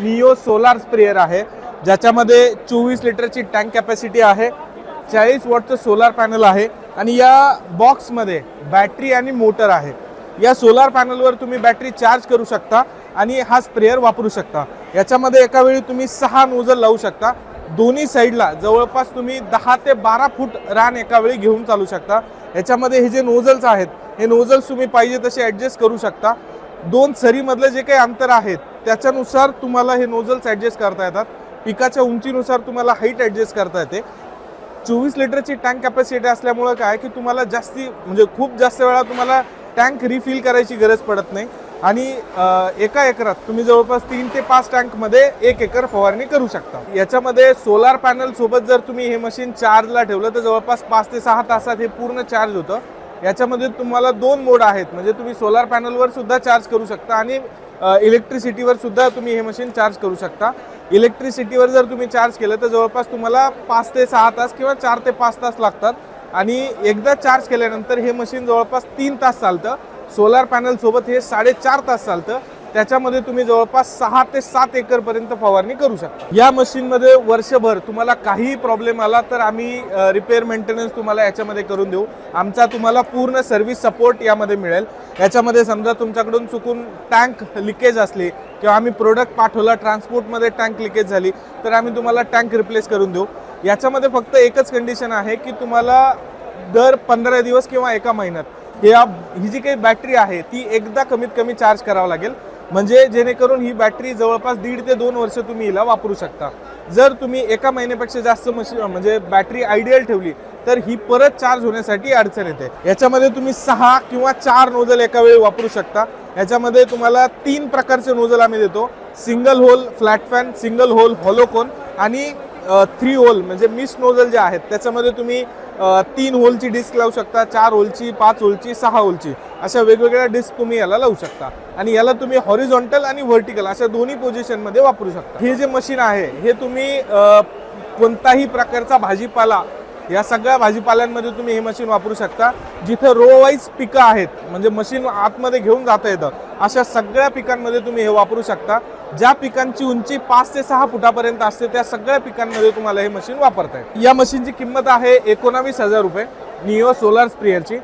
नियो solar sprayer आहे. ज्याच्यामध्ये चोवीस लिटरची टँक कॅपॅसिटी आहे. चाळीस वॉटचं सोलार पॅनल आहे. आणि या बॉक्समध्ये बॅटरी आणि मोटर आहे. या सोलार पॅनलवर तुम्ही बॅटरी चार्ज करू शकता आणि हा स्प्रेअर वापरू शकता. याच्यामध्ये एका वेळी तुम्ही सहा नोजल लावू शकता. दोन्ही साईडला जवळपास तुम्ही दहा ते बारा फूट रान एका वेळी घेऊन चालू शकता. याच्यामध्ये हे जे नोझल्स आहेत हे नोझल्स तुम्ही पाहिजे तसे ॲडजस्ट करू शकता. दोन सरीमधलं जे काही अंतर आहेत त्याच्यानुसार तुम्हाला हे नोझल्स ॲडजस्ट करता येतात. पिकाच्या उंचीनुसार तुम्हाला हाईट ॲडजस्ट करता येते. चोवीस लिटरची टँक कॅपॅसिटी असल्यामुळं काय की तुम्हाला जास्ती म्हणजे खूप जास्त वेळा तुम्हाला टँक रिफिल करायची गरज पडत नाही. आणि एका एकरात तुम्ही जवळपास तीन ते पाच टँकमध्ये एक एकर फवारणी करू शकता. याच्यामध्ये सोलार पॅनल सोबत जर तुम्ही हे मशीन चार्जला ठेवलं तर जवळपास पाच ते सहा तासात हे पूर्ण चार्ज होतं. याच्यामध्ये तुम्हाला दोन मोड आहेत. म्हणजे तुम्ही सोलार पॅनलवर सुद्धा चार्ज करू शकता आणि इलेक्ट्रिसिटीवर सुद्धा तुम्ही हे मशीन चार्ज करू शकता. इलेक्ट्रिसिटीवर जर तुम्ही चार्ज केलं तर जवळपास तुम्हाला पाच ते सहा तास किंवा चार ते पाच तास लागतात. आणि एकदा चार्ज केल्यानंतर हे मशीन जवळपास तीन तास चालतं. सोलार पॅनलसोबत हे साडेचार तास चालतं. त्याच्यामध्ये तुम्ही जवळपास सहा ते सात एकरपर्यंत फवारणी करू शकता. या मशीनमध्ये वर्षभर तुम्हाला काहीही प्रॉब्लेम आला तर आम्ही रिपेअर मेंटेनन्स तुम्हाला याच्यामध्ये करून देऊ. आमचा तुम्हाला पूर्ण सर्व्हिस सपोर्ट यामध्ये मिळेल. याच्यामध्ये समजा तुमच्याकडून चुकून टँक लिकेज असली किंवा आम्ही प्रोडक्ट पाठवला ट्रान्सपोर्टमध्ये टँक लिकेज झाली तर आम्ही तुम्हाला टँक रिप्लेस करून देऊ. याच्यामध्ये फक्त एकच कंडिशन आहे की तुम्हाला दर पंधरा दिवस किंवा एका महिन्यात या ही जी काही बॅटरी आहे ती एकदा कमीत कमी चार्ज करावं लागेल. म्हणजे जेणेकरून ही बॅटरी जवळपास दीड ते दोन वर्ष तुम्ही हिला वापरू शकता. जर तुम्ही एका महिन्यापेक्षा जास्त मशीन म्हणजे बॅटरी आयडियल ठेवली तर ही परत चार्ज होण्यासाठी अडचण येते. याच्यामध्ये तुम्ही सहा किंवा चार नोजल एका वेळी वापरू शकता. याच्यामध्ये तुम्हाला तीन प्रकारचे नोजल आम्ही देतो. Single hole flat fan single hole hollow cone आणि थ्री होल म्हणजे मिस नोजल जे आहेत त्याच्यामध्ये तुम्ही तीन होलची डिस्क लावू शकता चार होलची पाच होलची सहा होलची अशा वेगवेगळ्या डिस्क तुम्ही याला लावू शकता. आणि याला तुम्ही हॉरिझॉन्टल आणि व्हर्टिकल अशा दोन्ही पोझिशनमध्ये वापरू शकता. हे जे मशीन आहे हे तुम्ही कोणताही प्रकारचा भाजीपाला या सगळ्या भाजीपाल्यांमध्ये तुम्ही हे मशीन वापरू शकता. जिथं रो वाईज पिकं आहेत म्हणजे मशीन आतमध्ये घेऊन जाता येतं अशा सगळ्या पिकांमध्ये तुम्ही हे वापरू शकता. ज्या पिकांची उंची पाच ते सहा फुटापर्यंत असते त्या सगळ्या पिकांमध्ये तुम्हाला हे मशीन वापरता येईल या मशीनची किंमत आहे एकोणावीस हजार रुपये. Neo solar स्प्रेअरची